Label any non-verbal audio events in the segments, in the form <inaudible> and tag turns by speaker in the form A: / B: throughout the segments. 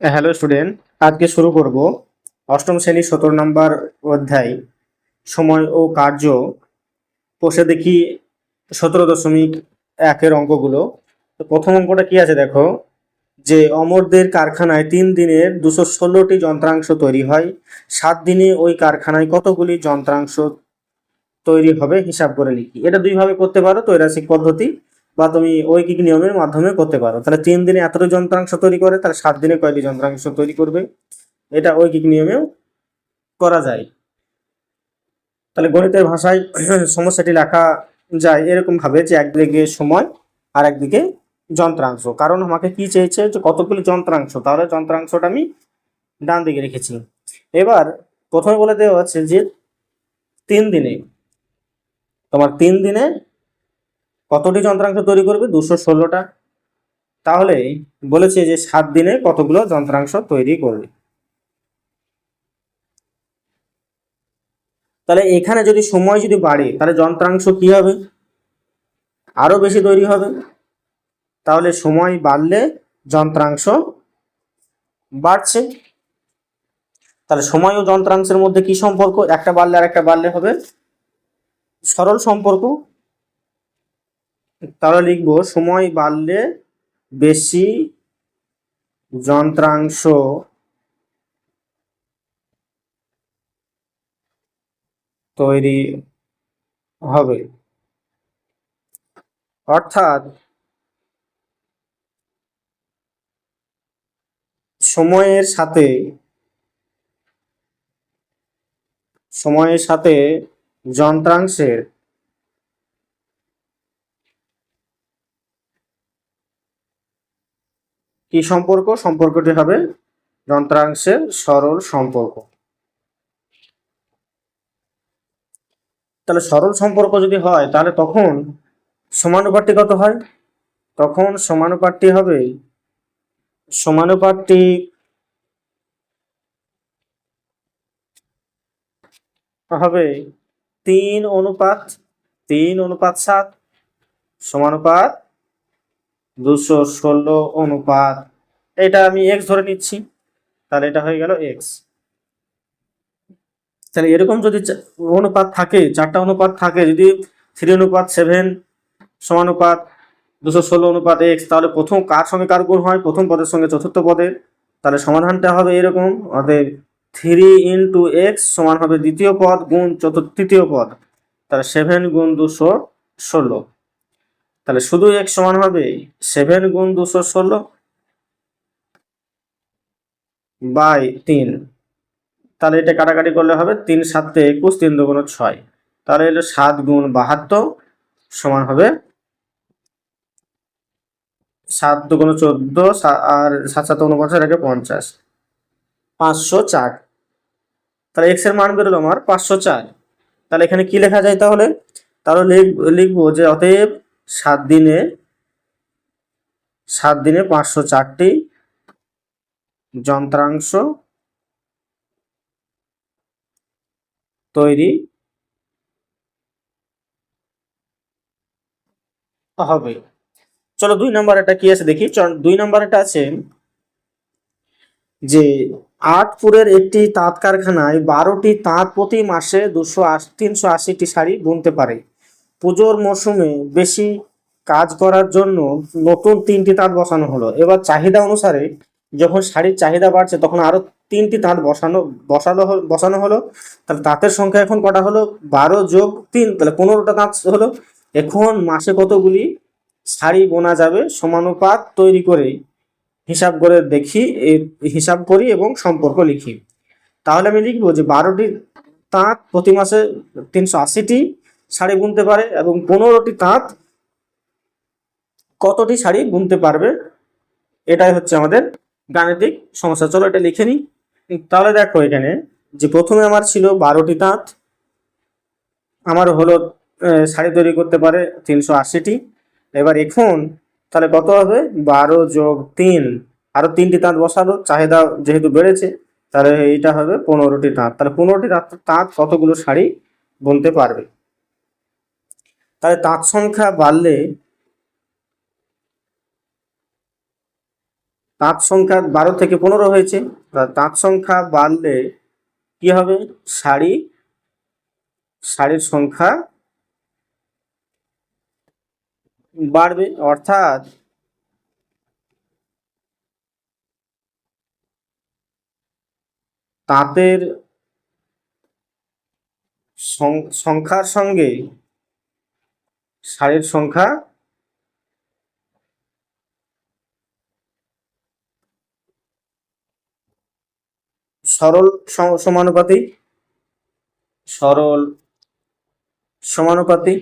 A: Hello student আজকে শুরু করব অষ্টম শ্রেণির সতেরো নম্বর অধ্যায়, সময় ও কার্য। বসে দেখি সতেরো দশমিক একের অঙ্কগুলো। তো প্রথম অঙ্কটা কি আছে দেখো? যে অমরদের কারখানায় তিন দিনের দুশো ষোলোটি যন্ত্রাংশ তৈরি হয়। সাত দিনে ওই কারখানায় কতগুলি যন্ত্রাংশ তৈরি হবে? হিসাব করে লিখি। এটা দুইভাবে করতে পারো তৈরাসিক পদ্ধতি। বা তুমি ঐকিক নিয়মের মাধ্যমে করতে পারো। তাহলে তিন দিনে এতটা যন্ত্রাংশ তৈরি করে, তাহলে সাত দিনে কয়টি যন্ত্রাংশ তৈরি করবে। এটা ঐকিক নিয়মেও করা যায়। তাহলে গণিতের ভাষায় <clears throat> সমস্যাটি লেখা যায় এরকম ভাবে যে একদিকে সময় আর একদিকে যন্ত্রাংশ। কারণ আমাকে কি চেয়েছে যে কতগুলি যন্ত্রাংশ? তাহলে যন্ত্রাংশটা আমি ডান দিকে রেখেছি। এবার প্রথমে বলে দেওয়া আছে যে তিন দিনে, তোমার তিন দিনে কতটি যন্ত্রাংশ তৈরি করবে? দুশো ষোলোটা। তাহলে বলেছে যে সাত দিনে কতগুলো যন্ত্রাংশ তৈরি করবে? তাহলে এখানে যদি সময় যদি বাড়ে, তাহলে যন্ত্রাংশ কি হবে? আরও বেশি তৈরি হবে। তাহলে সময় বাড়লে যন্ত্রাংশ বাড়ছে। তাহলে সময় ও যন্ত্রাংশের মধ্যে কি সম্পর্ক? একটা বাড়লে আর একটা বাড়লে হবে। সরল সম্পর্ক তাহলে লিখব সময় বাড়লে বেশি যন্ত্রাংশ তৈরি হবে। অর্থাৎ সময়ের সাথে সময়ের সাথে যন্ত্রাংশের কি সম্পর্ক? সম্পর্কটি হবে যন্ত্রাংশের সরল সম্পর্ক। তাহলে সরল সম্পর্ক যদি হয়, তাহলে তখন সমানুপাতটি কত হয়। তখন সমানুপাতটি হবে সমানুপাতটি হবে তিন অনুপাত তিন অনুপাত সাত, সমানুপাত দুশো ষোলো অনুপাত। এটা আমি এক্স ধরে নিচ্ছি। তাহলে এটা হয়ে গেল এক্স তাহলে এরকম যদি অনুপাত থাকে, চারটা অনুপাত থাকে, যদি থ্রি অনুপাত সেভেন সমানুপাত দুশো ষোলো অনুপাত এক্স তাহলে প্রথম কার সঙ্গে কার গুণ হয়? প্রথম পদের সঙ্গে চতুর্থ পদের। তাহলে সমাধানটা হবে এরকম। অতএব থ্রি ইন্টু এক্স সমান হবে দ্বিতীয় পদ গুণ চতুর্থ তৃতীয় পদ। তাহলে সেভেন গুণ দুশো ষোলো। তাহলে শুধু এক সমান হবে সেভেন গুণ দুশো ষোলো বাই তিন। তাহলে এটা কাটাকাটি করলে হবে তিন সাতে একুশ, তিন দুগুণ ছয়। তাহলে এলো সাত গুণ বাহাত্তর সমান হবে সাত দুগুণ চোদ্দ আর সাত সাত উনপঞ্চাশ এটাকে পঞ্চাশ। পাঁচশো চার। তাহলে এক্সের মান বেরোলো আমার পাঁচশো চার। তাহলে এখানে কি লেখা যায় তাহলে? তাহলে লিখ- লিখব যে অতএব সাত দিনে সাত দিনে পাঁচশো চারটি যন্ত্রাংশ তৈরি হবে। চলো দুই নম্বর এটা কি আছে দেখি। দুই নম্বর এটা আছে যে আটপুরের একটি তাঁত কারখানায় বারোটি তাঁত প্রতি মাসে দুশো তিনশো আশিটি শাড়ি বুনতে পারে। পুজোর মরশুমে বেশি কাজ করার জন্য নতুন তিনটি তাঁত বসানো হলো। এবার চাহিদা অনুসারে যখন শাড়ির চাহিদা বাড়ছে, তখন আরও তিনটি তাঁত বসানো হল- বসানো হলো। তাহলে তাঁতের সংখ্যা এখন কটা হলো? বারো যোগ তিন, তাহলে পনেরোটা তাঁত হলো। এখন মাসে কতগুলি শাড়ি বোনা যাবে? সমানুপাত তৈরি করে হিসাব করে দেখি হিসাব করি এবং সম্পর্ক লিখি। তাহলে আমি লিখব যে বারোটি তাঁত প্রতি মাসে তিনশো আশিটি শাড়ি বুনতে পারে এবং পনেরোটি তাঁত কতটি শাড়ি বুনতে পারবে? এটাই হচ্ছে আমাদের গাণিতিক সমস্যা। চলো এটা লিখে নিই। তাহলে দেখো এখানে যে প্রথমে আমার ছিল বারোটি তাঁত। আমার হলো শাড়ি তৈরি করতে পারে তিনশো আশিটি। এবার এখন তাহলে কত হবে? বারো যোগ তিন। আরও তিনটি তাঁত বসালো। চাহিদা যেহেতু বেড়েছে, তাহলে এইটা হবে পনেরোটি তাঁত। তাহলে পনেরোটি তাঁত তাঁত কতগুলো শাড়ি বুনতে পারবে? তাহলে তাঁত সংখ্যা বাড়লে তাঁত সংখ্যা বারো থেকে পনেরো হয়েছে। তাঁত সংখ্যা বাড়লে কি হবে? শাড়ি শাড়ির সংখ্যা বাড়বে। অর্থাৎ তাঁতের সংখ্যার সঙ্গে শাড়ির সংখ্যা সরল সমানুপাতিক সরল সমানুপাতিক।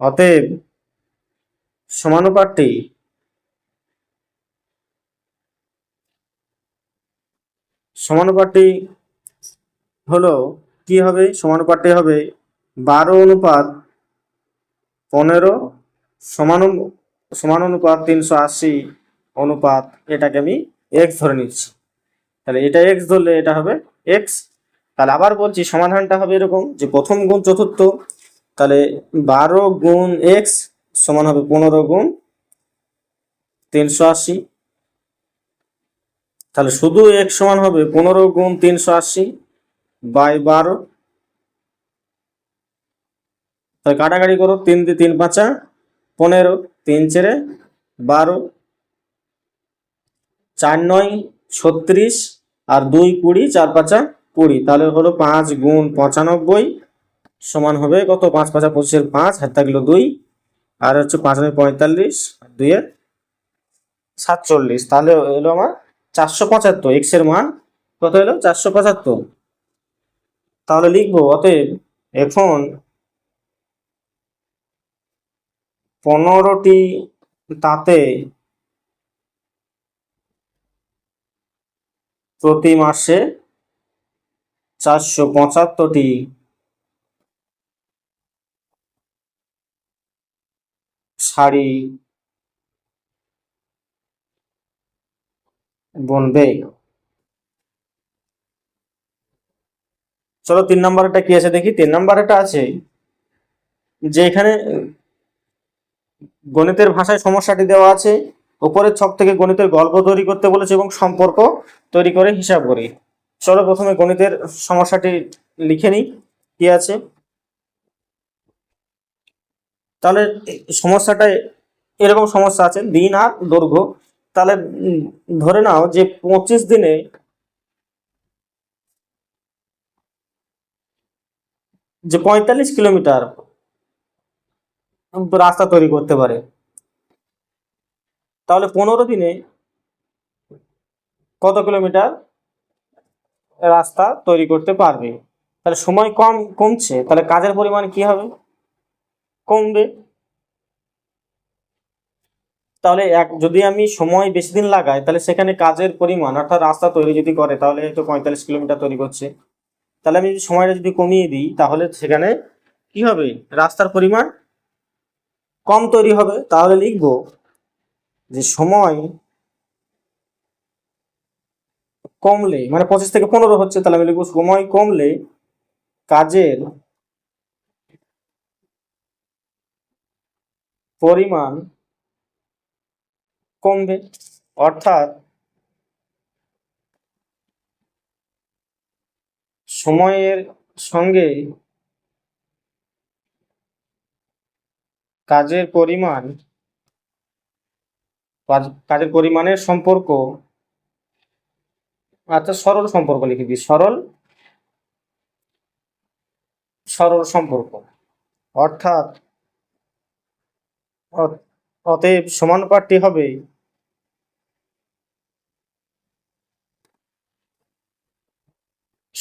A: অতএব সমানুপাতটি সমানুপাতটি হলো কি হবে? সমানুপাতটি হবে। বারো অনুপাত পনেরো সমানু সমান অনুপাত তিনশো আশি অনুপাত এটাকে আমি এক্স ধরে নিচ্ছি। তাহলে এটা এক্স ধরলে এটা হবে এক্স তাহলে আবার বলছি সমাধানটা হবে এরকম যে প্রথম গুণ চতুর্থ, তাহলে বারো গুণ এক্স সমান হবে পনেরো গুণ তিনশো আশি। তাহলে শুধু এক্স সমান হবে পনেরো গুণ তিনশো আশি বাই বারো। তাহলে কাটাকাটি করো, তিন দিয়ে তিন পাঁচা, পনেরো, তিন চেরে বারো, চার নয়, ছত্রিশ, আর দুই কুড়ি, চার পাঁচা কুড়ি। তাহলে হলো পাঁচ গুণ পঁচানব্বই সমান হবে কত? পাঁচ পাঁচা পঁচিশের পাঁচ, হাত থাকল দুই, আর হচ্ছে পাঁচ নয় পঁয়তাল্লিশ দুইয়ে সাতচল্লিশ। তাহলে এলো আমার চারশো পঁচাত্তর, এক্সের মান কত এলো? চারশো পঁচাত্তর। তাহলে লিখব অতএব এখন পনেরোটি তাতে প্রতি মাসে চারশো পঁচাত্তরটি শাড়ি বুনবে। চলো তিন নম্বরটা কি আছে দেখি? তিন নম্বরটা আছে যে এখানে গণিতের ভাষায় সমস্যাটি দেওয়া আছে। উপরের ছক থেকে গণিতের গল্প তৈরি করতে বলেছে এবং সম্পর্ক তৈরি করে হিসাব করি। চলো প্রথমে গণিতের সমস্যাটি লিখে নিই। কি আছে? তাহলে এই সমস্যাটায় এরকম সমস্যা আছে। দিন আর দৈর্ঘ্য। তাহলে ধরে নাও যে পঁচিশ দিনে যে পঁয়তাল্লিশ কিলোমিটার রাস্তা তৈরি করতে পারে। তাহলে পনেরো দিনে কত কিলোমিটার রাস্তা তৈরি করতে পারবে? তাহলে সময় কম, কমছে, তাহলে কাজের পরিমাণ কি হবে? কমবে। তাহলে এক, যদি আমি সময় বেশি দিন লাগাই, তাহলে সেখানে কাজের পরিমাণ, অর্থাৎ রাস্তা তৈরি যদি করে, তাহলে তো পঁয়তাল্লিশ কিলোমিটার তৈরি করছে। তাহলে আমি যদি সময়টা যদি কমিয়ে দিই, তাহলে সেখানে কি হবে? রাস্তার পরিমাণ কম তৈরি হবে। তাহলে লিখব যে সময় কমলে মানে পঁচিশ থেকে পনেরো হচ্ছে, তাহলে আমি লিখব সময় কমলে কাজের পরিমাণ কমবে। অর্থাৎ সময়ের সঙ্গে কাজের পরিমাণ, কাজ- কাজের পরিমাণের সম্পর্ক আচ্ছা সরল সম্পর্ক লিখে দিই, সরল সরল সম্পর্ক। অর্থাৎ অতএব সমানুপাতটি হবে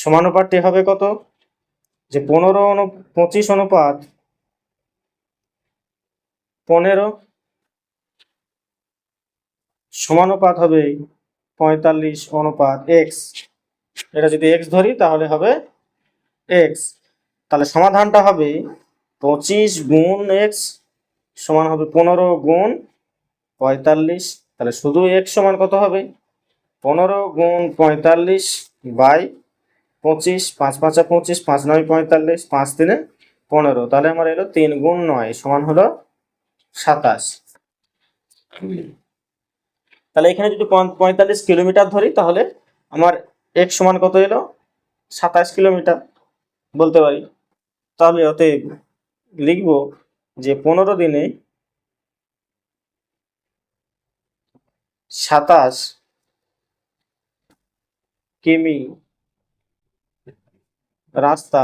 A: সমানুপাতটি হবে কত? যে পনেরো অনু, পঁচিশ অনুপাত পনেরো সমানুপাত হবে পঁয়তাল্লিশ অনুপাত এক্স এটা যদি এক্স ধরি, তাহলে হবে এক্স তাহলে সমাধানটা হবে পঁচিশ গুণ এক্স সমান হবে পনেরো গুণ পঁয়তাল্লিশ। তাহলে শুধু এক্স সমান কত হবে? পনেরো গুণ পঁয়তাল্লিশ বাই পঁচিশ, পাঁচ পাঁচা পঁচিশ, পাঁচ নয় পঁয়তাল্লিশ, পাঁচ তিনে পনেরো। তাহলে আমার এলো তিন গুণ নয়, সমান হলো সাতাশ। তাহলে এখানে যদি পঁয়- পঁয়তাল্লিশ কিলোমিটার ধরি, তাহলে আমার এক সমান কত এলো? সাতাশ কিলোমিটার, বলতে পারি। তাহলে অতএব লিখব যে পনেরো দিনে সাতাশ কিমি রাস্তা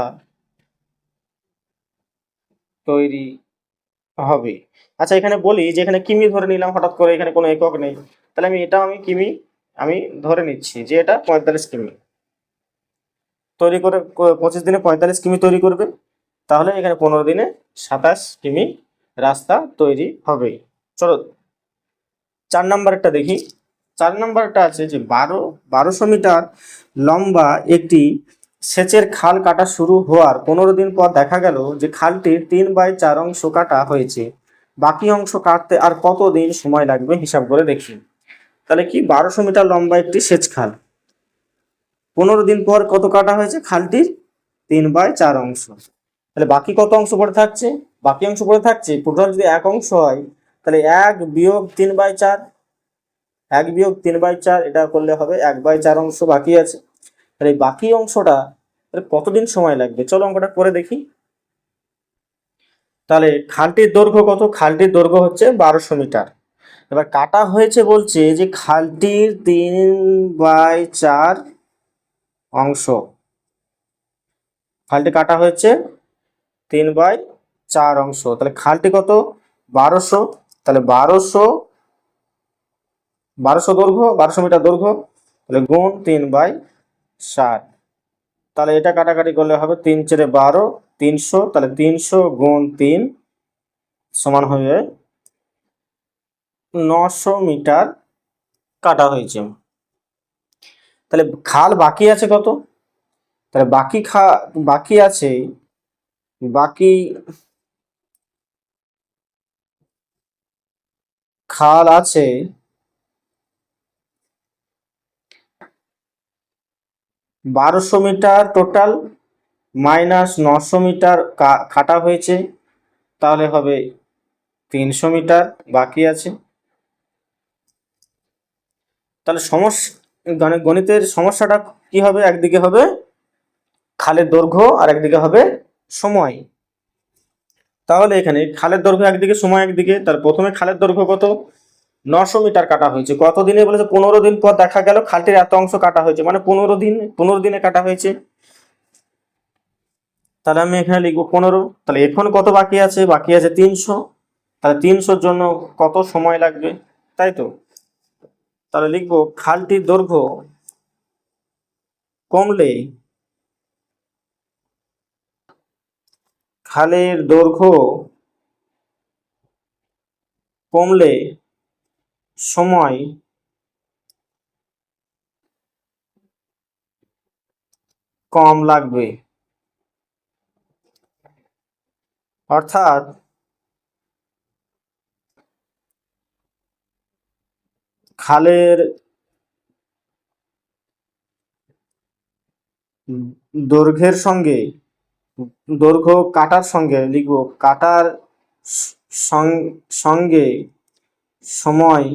A: তৈরি হবে। আচ্ছা এখানে বলি যে এখানে কিমি ধরে নিলাম, হঠাৎ করে এখানে কোনো একক নেই। তাহলে আমি এটা, আমি কিমি, আমি ধরে নিচ্ছি যে এটা পঁয়তাল্লিশ কিমি। তৈরি করে পঁচিশ দিনে পঁয়তাল্লিশ কিমি তৈরি করবে। তাহলে এখানে পনেরো দিনে সাতাশ কিমি রাস্তা তৈরি হবে। চলো, চার নাম্বারটা দেখি। চার নাম্বারটা আছে যে বারো, বারোশো মিটার লম্বা একটি সেচের খাল কাটা শুরু হওয়ার পনেরো দিন পর দেখা গেল যে খালটির তিন বাই চার অংশ কাটা হয়েছে। বাকি অংশ কাটতে আর কত দিন সময় লাগবে হিসাব করে দেখি। তাহলে কি বারোশো মিটার লম্বা একটি সেচ খাল। পনেরো দিন পর কত কাটা হয়েছে খালটির? তিন বাই চার অংশ। তাহলে বাকি কত অংশ পড়ে থাকছে? বাকি অংশ পড়ে থাকছে টোটাল যদি এক অংশ হয়, তাহলে এক বিয়োগ তিন বাই চার, এক বিয়োগ তিন বাই চার, এটা করলে হবে এক বাই চার অংশ বাকি আছে। তাহলে বাকি অংশটা তাহলে কতদিন সময় লাগবে? চলো অঙ্কটা করে দেখি। তাহলে খালটির দৈর্ঘ্য কত? খালটির দৈর্ঘ্য হচ্ছে বারোশো মিটার। এবার কাটা হয়েছে বলছে যে খালটির তিন বাই চার অংশ। খালটি কাটা হয়েছে তিন বাই চার অংশ। তাহলে খালটি কত? বারোশো। তাহলে বারোশো বারোশো দৈর্ঘ্য, বারোশো মিটার দৈর্ঘ্য। তাহলে গুণ তিন বাই ষাট তাহলে এটা কাটাকাটি করলে হবে তিন চেরে বারো, তিনশো, তাহলে তিনশো গুণ তিন সমান হবে নশো মিটার কাটা হয়েছে। তাহলে খাল বাকি আছে কত? তাহলে বাকি খা, বাকি আছে, বাকি খাল আছে বারোশো মিটার টোটাল মাইনাস নশো মিটার কাটা হয়েছে। তাহলে হবে তিনশো মিটার বাকি আছে। তাহলে সমস্যা গণি- গণিতের সমস্যাটা কি হবে? একদিকে হবে খালের দৈর্ঘ্য, আর একদিকে হবে সময়। তাহলে এখানে খালের দৈর্ঘ্য একদিকে, সময় একদিকে, তার প্রথমে খালের দৈর্ঘ্য কত? নশো মিটার কাটা হয়েছে। কত দিনে বলেছে? পনেরো দিন পর দেখা গেল খালটির এত অংশ কাটা হয়েছে। মানে পনেরো দিন, পনেরো দিনে কাটা হয়েছে। তাহলে আমি এখানে লিখব পনেরো। তাহলে এখন কত বাকি আছে? বাকি আছে তিনশো। তাহলে তিনশোর জন্য কত সময় লাগবে? তাই তো? তাহলে লিখব খালটির দৈর্ঘ্য কমলে খালের দৈর্ঘ্য কমলে সময় কম লাগবে। অর্থাৎ খালের দৈর্ঘ্যের সঙ্গে দৈর্ঘ্য কাটার সঙ্গে লিখব কাটার সঙ্গে সময়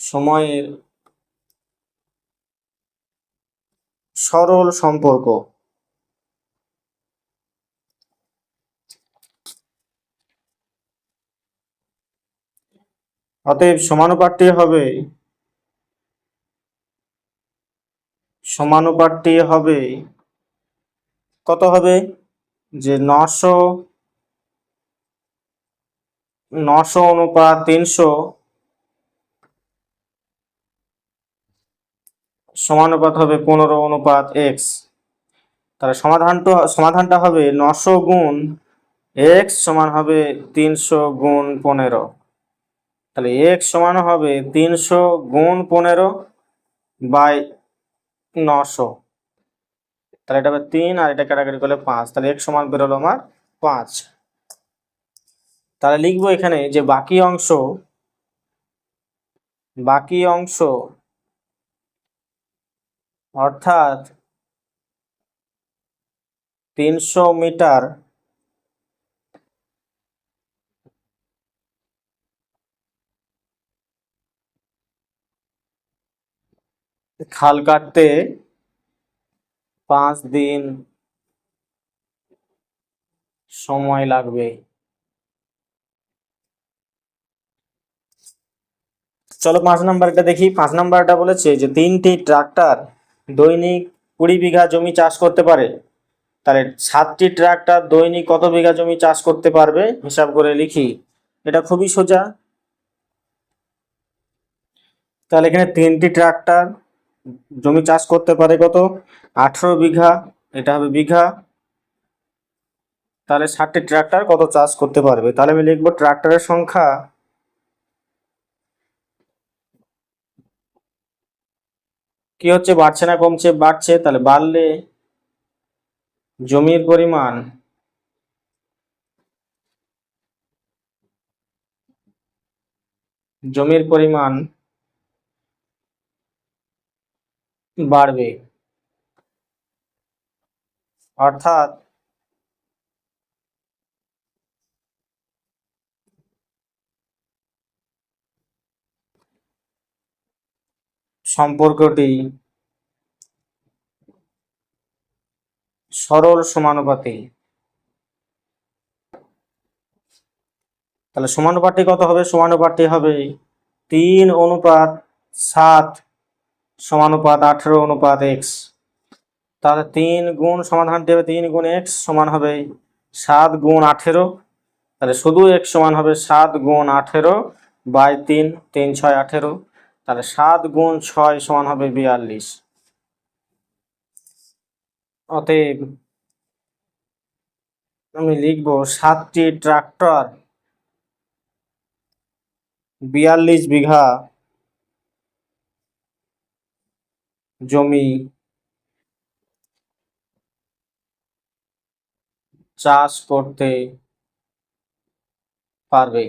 A: সময়ের সরল সম্পর্ক। অতএব সমানুপাতটি হবে সমানুপাতটি হবে কত হবে? যে নশো নশো অনুপাত তিনশো সমানুপাত হবে পনেরো অনুপাত এক্স তাহলে সমাধানটা সমাধানটা হবে নশো গুণ এক্স সমান হবে তিনশো গুণ পনেরো। তাহলে এক্স সমান হবে তিনশো গুণ পনেরো বাই নশো। তাহলে এটা হবে তিন আর এটা কাটাকাটি করলে পাঁচ। তাহলে এক সমান বেরোলো আমার পাঁচ। তাহলে লিখব এখানে যে বাকি অংশ বাকি অংশ অর্থাৎ তিনশো মিটার খাল কাটতে পাঁচ দিন সময় লাগবে। চলো পাঁচ নাম্বারটা দেখি। পাঁচ নাম্বারটা বলেছে যে, তিনটি ট্রাক্টর দৈনিক কুড়ি বিঘা জমি চাষ করতে পারে। তাহলে সাতটি ট্রাক্টর দৈনিক কত বিঘা জমি চাষ করতে পারবে? হিসাব করে লিখি। এটা খুবই সোজা। তাহলে এখানে তিনটি ট্রাক্টর জমি চাষ করতে পারে কত? আঠেরো বিঘা। এটা হবে বিঘা। তাহলে ষাটটি ট্রাক্টর কত চাষ করতে পারবে? তাহলে আমি লিখব ট্রাক্টরের সংখ্যা কি হচ্ছে? বাড়ছে না কমছে? বাড়ছে? তাহলে বাড়লে জমির পরিমাণ জমির পরিমাণ বাড়বে। অর্থাৎ সম্পর্কটি সরল সমানুপাতে তাহলে সমানুপাতটি কত হবে? সমানুপাতটি হবে তিন অনুপাত সাত সমানুপাত আঠেরো অনুপাত এক্স তাহলে তিন গুণ সমাধানটি হবে তিন গুণ এক্স সমান হবে সাত গুণ আঠেরো। তাহলে শুধু এক্স সমান হবে সাত গুণ আঠেরো বাই তিন তিন ছয় আঠেরো। তাহলে সাত গুণ ছয় সমান হবে বিয়াল্লিশ। অতএব আমি লিখব সাতটি ট্রাক্টর, বিয়াল্লিশ বিঘা জমি, চাষ করতে পারবে।